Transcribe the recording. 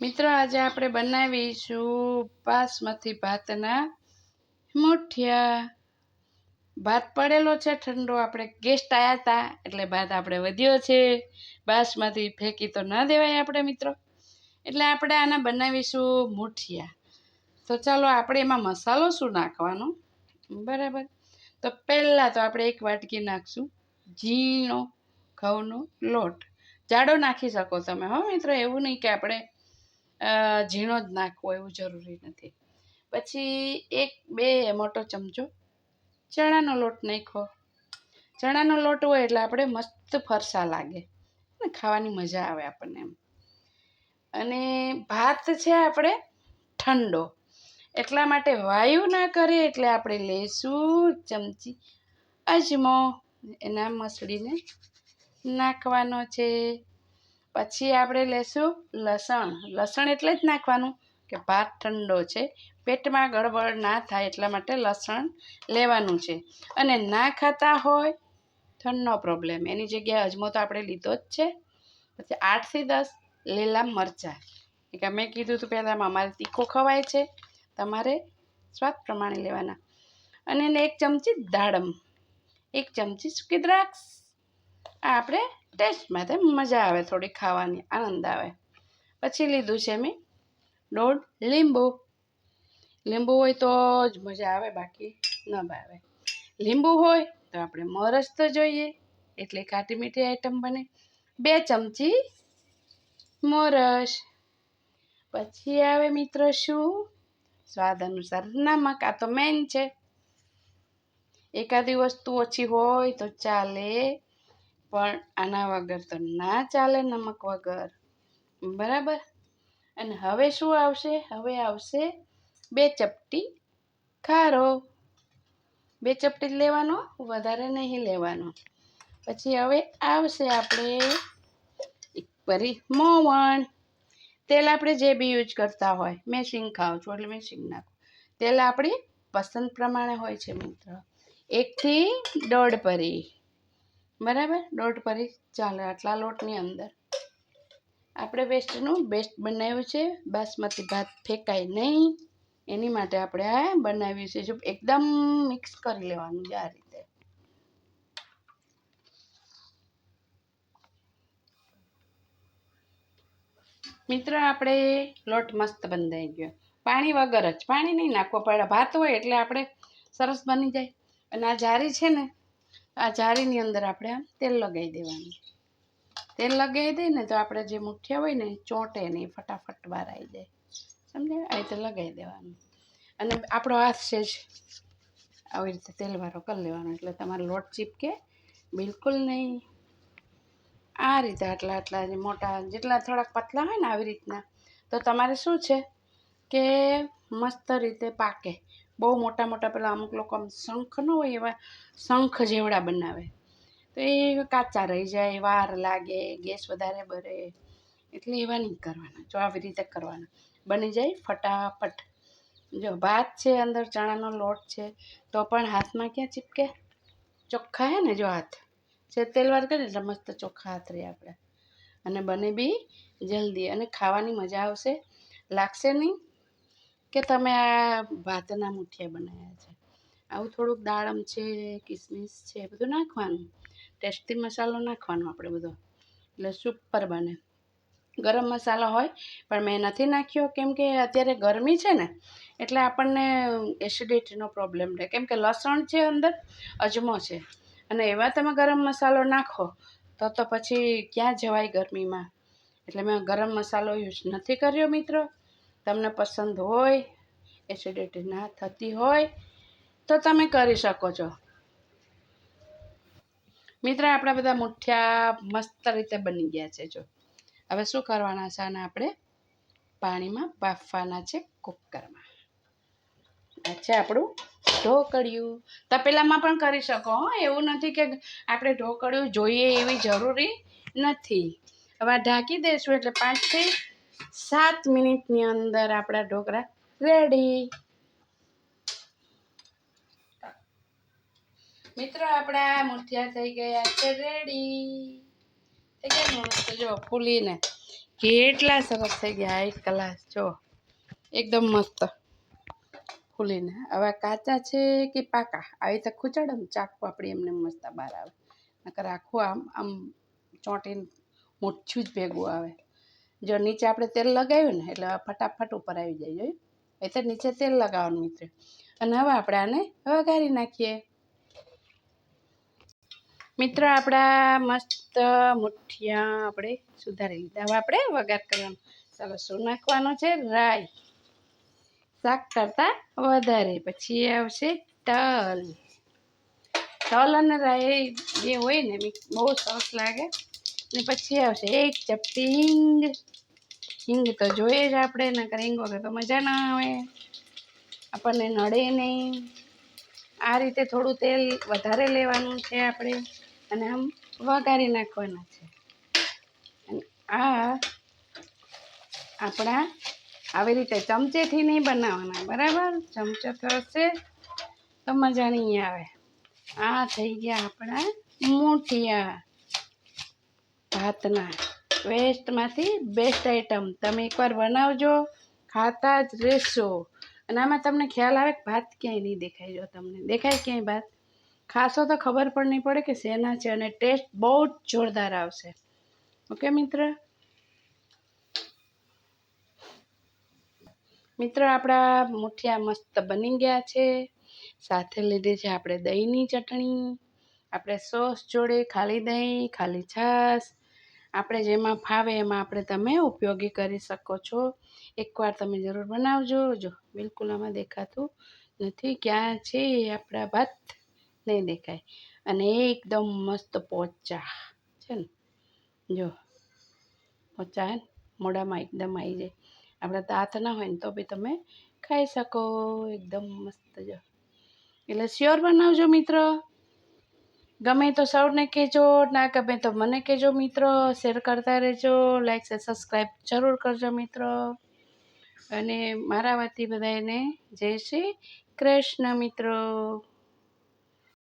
મિત્રો, આજે આપણે બનાવીશું બાસમતી ભાતના મુઠિયા. ભાત પડેલો છે, ઠંડો. આપણે ગેસ્ટ આવ્યા હતા, એટલે ભાત આપણે વધ્યો છે. બાસમતી ફેંકી તો ન દેવાય આપણે, મિત્રો. એટલે આપણે આના બનાવીશું મુઠિયા. તો ચાલો, આપણે એમાં મસાલો શું નાખવાનો? બરાબર. તો પહેલાં તો આપણે એક વાટકી નાખશું ઝીણો ઘઉંનો લોટ. જાડો નાખી શકો તમે, હો, મિત્રો. એવું નહીં કે આપણે ઝીણો જ નાખવો એવું જરૂરી નથી. પછી એક, બે મોટો ચમચો ચણાનો લોટ નાખો ચણાનો લોટ હોય એટલે આપણે મસ્ત ફરસા લાગે. ખાવાની મજા આવે આપણને એમ. અને ભાત છે આપણે ઠંડો. એટલા માટે વાયુ ના કરે એટલે આપણે લેશું ચમચી અજમો. એના મસળીને નાખવાનો છે. પછી આપણે લેશું લસણ. લસણ એટલે જ નાખવાનું કે ભાત ઠંડો છે. પેટમાં ગડબડ ના થાય એટલા માટે લસણ લેવાનું છે. અને ના ખાતા હોય તો નો પ્રોબ્લેમ એની જગ્યાએ અજમો તો આપણે લીધો જ છે. પછી આઠથી દસ લીલા મરચાં. કે મેં કીધું હતું પહેલાં અમારે તીખો ખવાય છે. તમારે સ્વાદ પ્રમાણે લેવાના. અને એક ચમચી દાડમ, એક ચમચી સૂકી દ્રાક્ષ. આ આપણે ટેસ્ટ માટે મજા આવે થોડી ખાવાની, આનંદ આવે. પછી લીધું છે મેં દોઢ લીંબુ. લીંબુ હોય તો જ મજા આવે, બાકી ન ભાવે. લીંબુ હોય તો આપણે મરસ તો જોઈએ, એટલે ખાટી મીઠી આઈટમ બને. બે ચમચી મોરસ પછી આવે મિત્રો શું? સ્વાદ અનુસાર નમક, આ તો મેન છે. એકાદી વસ્તુ ઓછી હોય તો ચાલે. પણ આના વગર તો ના ચાલે નમક વગર. બરાબર? અને હવે શું આવશે? હવે આવશે બે ચપટી ખારો. બે ચપટી લેવાનો, વધારે નહીં લેવાનો. પછી હવે આવશે આપણે પરી મોવણ. તેલ આપણે જે બી યુઝ કરતા હોય મેં શીંગ ખાઉં છું એટલે મેં શીંગ નાખું. તેલ આપણી પસંદ પ્રમાણે હોય છે મિત્ર. એકથી દોઢ પરી. બરાબર? દોઢ પરી ચાલે આટલા લોટની અંદર. આપણે વેસ્ટનું બેસ્ટ બનાવ્યું છે. બાસમતી ભાત ફેંકાય નહીં. એની માટે આપણે આ બનાવ્યું છે. એકદમ મિક્સ કરી લેવાનું છે આ રીતે. મિત્ર, આપણે લોટ મસ્ત બંધાઈ ગયો. પાણી વગર જ. પાણી નહીં નાખવો. પડે ભાત હોય એટલે આપણે સરસ બની જાય. અને આ જારી છે ને આ જારીની અંદર આપણે આમ તેલ લગાવી દેવાનું. તેલ લગાવી દઈએ ને તો આપણે જે મુઠિયા હોય ને ચોંટે નહીં ફટાફટ બહાર આવી જાય. સમજાય આ રીતે લગાવી દેવાનું. અને આપણો હાથ છે જ આવી રીતે તેલવાળો કરી લેવાનો. એટલે તમારો લોટ ચીપકે બિલકુલ નહીં. આ રીતે આટલા આટલા મોટા જેટલા થોડાક પતલા હોય ને આવી રીતના, તો તમારે શું છે કે મસ્ત રીતે પાકે. બહુ મોટા મોટા પેલા અમુક લોકો આમ શંખ ન હોય એવા શંખ જેવડા બનાવે. તો એ કાચા રહી જાય, વાર લાગે, ગેસ વધારે બરે. એટલે એવા નહીં કરવાના. જો આવી રીતે કરવાના. બની જાય ફટાફટ. જો ભાત છે, અંદર ચણાનો લોટ છે, તો પણ હાથમાં ક્યાં ચીપકે? ચોખ્ખા હે ને જો હાથ. છે તેલવાર કરે એટલે મસ્ત ચોખ્ખા હાથ રહે આપણે અને બને બી જલ્દી. અને ખાવાની મજા આવશે. લાગશે નહીં? કે તમે આ ભાતના મુઠિયા બનાવ્યા છે? આવું થોડુંક દાડમ છે, કિસમિસ છે, બધું નાખવાનું. ટેસ્ટી મસાલો નાખવાનો આપણે બધો. એટલે સુપર બને. ગરમ મસાલો હોય, પણ મેં નથી નાખ્યો. કેમ કે અત્યારે ગરમી છે ને, એટલે આપણને એસિડિટીનો પ્રોબ્લેમ રહે. કેમ કે લસણ છે અંદર, અજમો છે. અને એવા તમે ગરમ મસાલો નાખો, તો તો પછી ક્યાં જવાય ગરમીમાં? એટલે મેં ગરમ મસાલો યુઝ નથી કર્યો, મિત્રો. તમને પસંદ હોય એસિડિટી ના થતી હોય, તો તમે કરી શકો છો. મિત્ર, આપણા બધા મુઠ્ઠિયા મસ્ત રીતે બની ગયા છે, જો. હવે શું કરવાના છે આને આપણે? પાણીમાં બાફવાના છે કુકરમાં. આ છે આપણું ઢોકળિયું. તપેલામાં પણ કરી શકો, હો. એવું નથી કે આપણે ઢોકળિયું જોઈએ એવી જરૂરી નથી. હવે ઢાંકી દઈશું એટલે પાંચથી સાત મિનિટની અંદર આપણા ઢોકળા રેડી મિત્રો, આપણા મૂઠિયા થઈ ગયા છે રેડી થઈ ગયા મસ્ત જો, ફૂલીને. કેટલા સરસ થઈ ગયા એક કલાક જો. એકદમ મસ્ત. ફૂલીને. હવે કાચા છે કે પાકા? આવી રીતે ખૂચડ ને ચાકુ આપણી, એમને મસ્ત બહાર આવે. નકર આખું આમ આમ ચોંટીને મોટું જ ભેગું આવે. જો નીચે આપણે તેલ લગાવ્યું ને, એટલે ફટાફટ ઉપર આવી જાય, જોયું? એટલે નીચે તેલ લગાવવાનું મિત્ર. અને હવે આપણે આને વઘારી નાખીએ. મિત્ર, આપણા મસ્ત મુઠિયા આપણે સુધારી લીધા. હવે આપણે વઘાર કરવાનો. ચાલો, શું નાખવાનું છે? રાઈ. શાક કરતાં વધારે. પછી આવશે તલ. તલ અને રાઈ જે હોય ને બહુ સરસ લાગે. ને પછી આવશે એક ચપટી હિંગ. હિંગ તો જોઈએ જ આપણે, નકર હિંગ વગર તો મજા ના આવે. આપણને નડે નહીં. આ રીતે થોડું તેલ વધારે લેવાનું છે આપણે, અને આમ વઘારી નાખવાના છે. આ આપણા આવી રીતે ચમચેથી નહીં બનાવવાના, બરાબર? ચમચો થશે તો મજા નહીં આવે. આ થઈ ગયા આપણા મૂઠિયા ભાતના. વેસ્ટમાંથી બેસ્ટ આઈટમ તમે એકવાર બનાવજો, ખાતા જ રહેશો. અને આમાં તમને ખ્યાલ આવે કે ભાત ક્યાંય નહીં દેખાય જો તમને. દેખાય ક્યાંય ભાત? ખાશો તો ખબર પણ નહીં પડે કે શેના છે અને ટેસ્ટ બહુ જ જોરદાર આવશે. ઓકે, મિત્ર? મિત્ર, આપણા મુઠિયા મસ્ત બની ગયા છે. સાથે લીધી છે આપણે દહીંની ચટણી. આપણે સોસ જોડે, ખાલી દહીં, ખાલી છાશ. આપણે જેમાં ફાવે એમાં આપણે તમે ઉપયોગી કરી શકો છો. એકવાર તમે જરૂર બનાવજો. જો બિલકુલ આમાં દેખાતું નથી. ક્યાં છે આપણા ભાત? નહીં દેખાય. અને એકદમ મસ્ત પોચા. છે ને? જો, પોચા મોઢામાં એકદમ આવી જાય. આપણા દાંત ના હોય ને તો બી તમે ખાઈ શકો. એકદમ મસ્ત જો. એટલે શ્યોર બનાવજો મિત્ર. ગમે તો સૌને કહેજો, ના ગમે તો મને કહેજો મિત્રો. શેર કરતા રહેજો લાઈક છે સબસ્ક્રાઈબ જરૂર કરજો મિત્રો. અને મારા વતી બધાને જય શ્રી કૃષ્ણ મિત્રો.